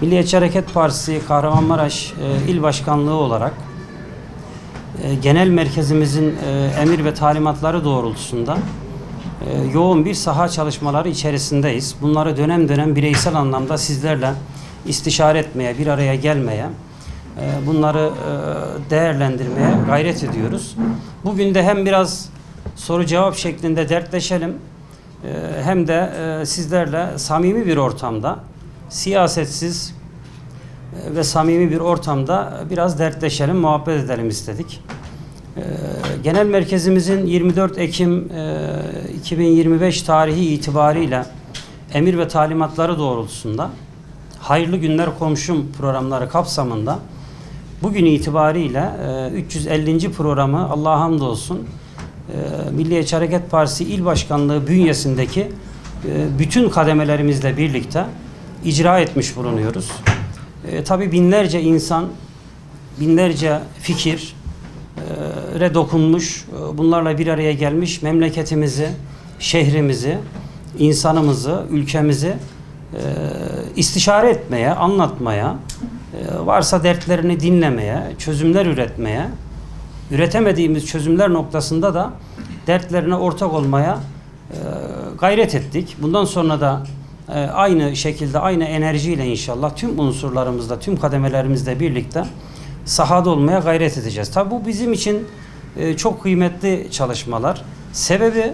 Milliyetçi Hareket Partisi Kahramanmaraş e, İl Başkanlığı olarak e, genel merkezimizin e, emir ve talimatları doğrultusunda e, yoğun bir saha çalışmaları içerisindeyiz. Bunları dönem dönem bireysel anlamda sizlerle istişare etmeye, bir araya gelmeye, e, bunları e, değerlendirmeye gayret ediyoruz. Bugün de hem biraz soru cevap şeklinde dertleşelim e, hem de e, sizlerle samimi bir ortamda siyasetsiz e, ve samimi bir ortamda biraz dertleşelim, muhabbet edelim istedik. Ee, Genel merkezimizin 24 Ekim e, 2025 tarihi itibariyle emir ve talimatları doğrultusunda Hayırlı Günler Komşum programları kapsamında bugün itibariyle e, 350. programı Allah'a hamdolsun e, Milliyetçi Hareket Partisi İl Başkanlığı bünyesindeki e, bütün kademelerimizle birlikte icra etmiş bulunuyoruz. E, tabii binlerce insan, binlerce fikir, e, dokunmuş, e, bunlarla bir araya gelmiş memleketimizi, şehrimizi, insanımızı, ülkemizi e, istişare etmeye, anlatmaya, e, varsa dertlerini dinlemeye, çözümler üretmeye, üretemediğimiz çözümler noktasında da dertlerine ortak olmaya e, gayret ettik. Bundan sonra da e, aynı şekilde, aynı enerjiyle inşallah tüm unsurlarımızda, tüm kademelerimizle birlikte sahada olmaya gayret edeceğiz. Tabi bu bizim için e, çok kıymetli çalışmalar. Sebebi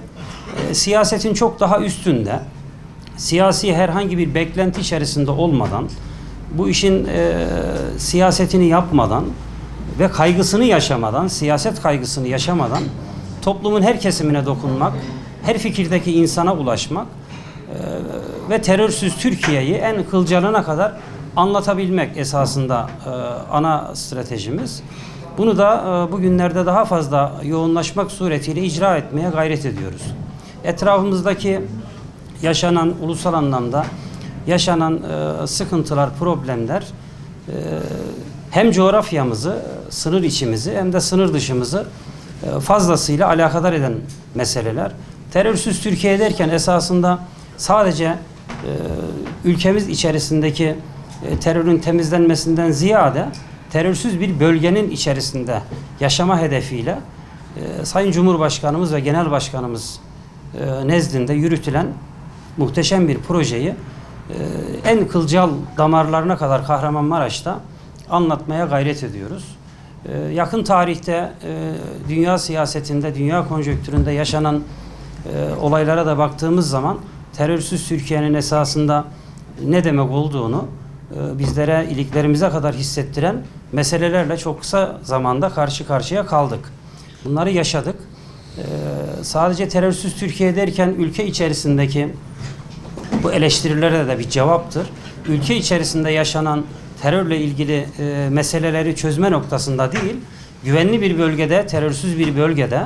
e, siyasetin çok daha üstünde. Siyasi herhangi bir beklenti içerisinde olmadan, bu işin siyasetini yapmadan ve kaygısını yaşamadan, siyaset kaygısını yaşamadan toplumun her kesimine dokunmak, her fikirdeki insana ulaşmak ve terörsüz Türkiye'yi en kılcalına kadar anlatabilmek esasında e, ana stratejimiz. Bunu da e, bugünlerde daha fazla yoğunlaşmak suretiyle icra etmeye gayret ediyoruz. Etrafımızdaki yaşanan ulusal anlamda yaşanan e, sıkıntılar, problemler hem coğrafyamızı, sınır içimizi hem de sınır dışımızı fazlasıyla alakadar eden meseleler. Terörsüz Türkiye derken esasında sadece ülkemiz içerisindeki e, terörün temizlenmesinden ziyade terörsüz bir bölgenin içerisinde yaşama hedefiyle e, Sayın Cumhurbaşkanımız ve Genel Başkanımız e, nezdinde yürütülen muhteşem bir projeyi en kılcal damarlarına kadar Kahramanmaraş'ta anlatmaya gayret ediyoruz. Yakın tarihte dünya siyasetinde, dünya konjonktüründe yaşanan olaylara da baktığımız zaman terörsüz Türkiye'nin esasında ne demek olduğunu e, bizlere iliklerimize kadar hissettiren meselelerle çok kısa zamanda karşı karşıya kaldık. Bunları yaşadık. E, sadece terörsüz Türkiye derken ülke içerisindeki bu eleştirilere de bir cevaptır. Ülke içerisinde yaşanan terörle ilgili e, meseleleri çözme noktasında değil, güvenli bir bölgede, terörsüz bir bölgede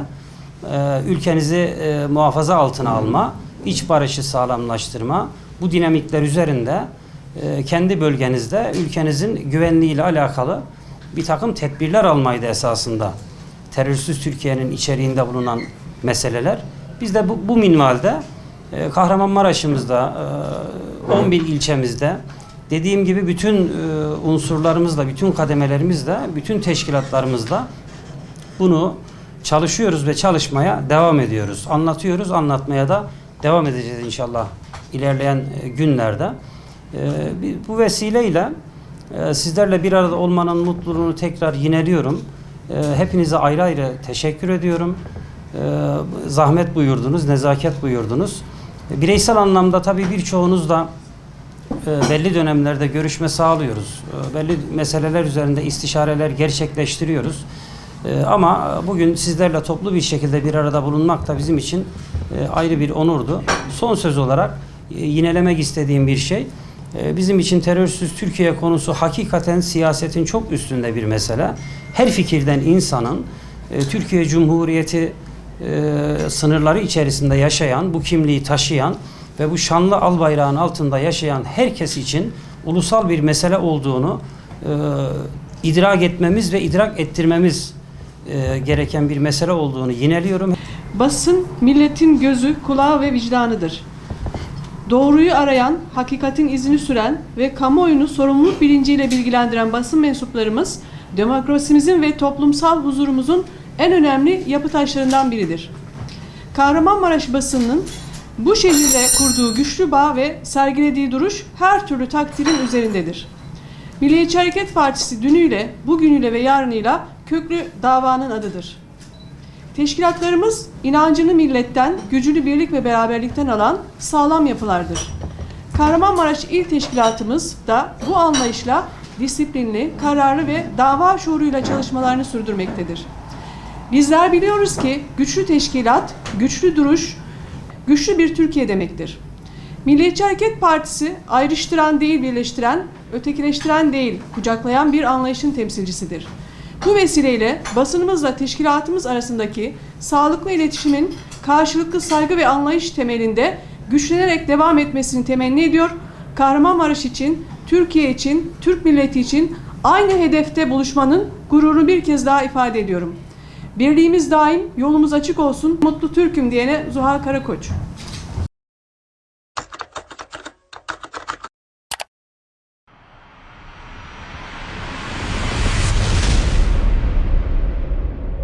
ülkenizi muhafaza altına alma, iç barışı sağlamlaştırma, bu dinamikler üzerinde e, kendi bölgenizde ülkenizin güvenliğiyle alakalı bir takım tedbirler almaydı esasında. Terörsüz Türkiye'nin içeriğinde bulunan meseleler. Biz de bu, bu minvalde e, Kahramanmaraş'ımızda, e, 11 ilçemizde dediğim gibi bütün e, unsurlarımızla, bütün kademelerimizle, bütün teşkilatlarımızla bunu çalışıyoruz ve çalışmaya devam ediyoruz. Anlatıyoruz, anlatmaya da devam edeceğiz inşallah ilerleyen e, günlerde. E, bu vesileyle e, sizlerle bir arada olmanın mutluluğunu tekrar yineliyorum. Hepinize ayrı ayrı teşekkür ediyorum. Zahmet buyurdunuz, nezaket buyurdunuz. Bireysel anlamda tabii birçoğunuz da belli dönemlerde görüşme sağlıyoruz. Belli meseleler üzerinde istişareler gerçekleştiriyoruz. Ama bugün sizlerle toplu bir şekilde bir arada bulunmak da bizim için e, ayrı bir onurdu. Son söz olarak e, yinelemek istediğim bir şey. e, Bizim için terörsüz Türkiye konusu hakikaten siyasetin çok üstünde bir mesele. Her fikirden insanın Türkiye Cumhuriyeti sınırları içerisinde yaşayan, bu kimliği taşıyan ve bu şanlı al bayrağın altında yaşayan herkes için ulusal bir mesele olduğunu idrak etmemiz ve idrak ettirmemiz gereken bir mesele olduğunu yineliyorum. Basın milletin gözü, kulağı ve vicdanıdır. doğruyu arayan, hakikatin izini süren ve kamuoyunu sorumluluk bilinciyle bilgilendiren basın mensuplarımız, demokrasimizin ve toplumsal huzurumuzun en önemli yapı taşlarından biridir. Kahramanmaraş basınının bu şehirle kurduğu güçlü bağ ve sergilediği duruş her türlü takdirin üzerindedir. Milliyetçi Hareket Partisi dünüyle, bugünüyle ve yarınıyla köklü davanın adıdır. Teşkilatlarımız inancını milletten, gücünü birlik ve beraberlikten alan sağlam yapılardır. Kahramanmaraş İl Teşkilatımız da bu anlayışla disiplinli, kararlı ve dava şuuruyla çalışmalarını sürdürmektedir. Bizler biliyoruz ki güçlü teşkilat, güçlü duruş, güçlü bir Türkiye demektir. Milliyetçi Hareket Partisi ayrıştıran değil birleştiren, ötekileştiren değil kucaklayan bir anlayışın temsilcisidir. Bu vesileyle basınımızla teşkilatımız arasındaki sağlıklı iletişimin karşılıklı saygı ve anlayış temelinde güçlenerek devam etmesini temenni ediyor. Kahramanmaraş için, Türkiye için, Türk milleti için aynı hedefte buluşmanın gururunu bir kez daha ifade ediyorum. Birliğimiz daim, yolumuz açık olsun, mutlu Türk'üm diyene Zuhal Karakoç.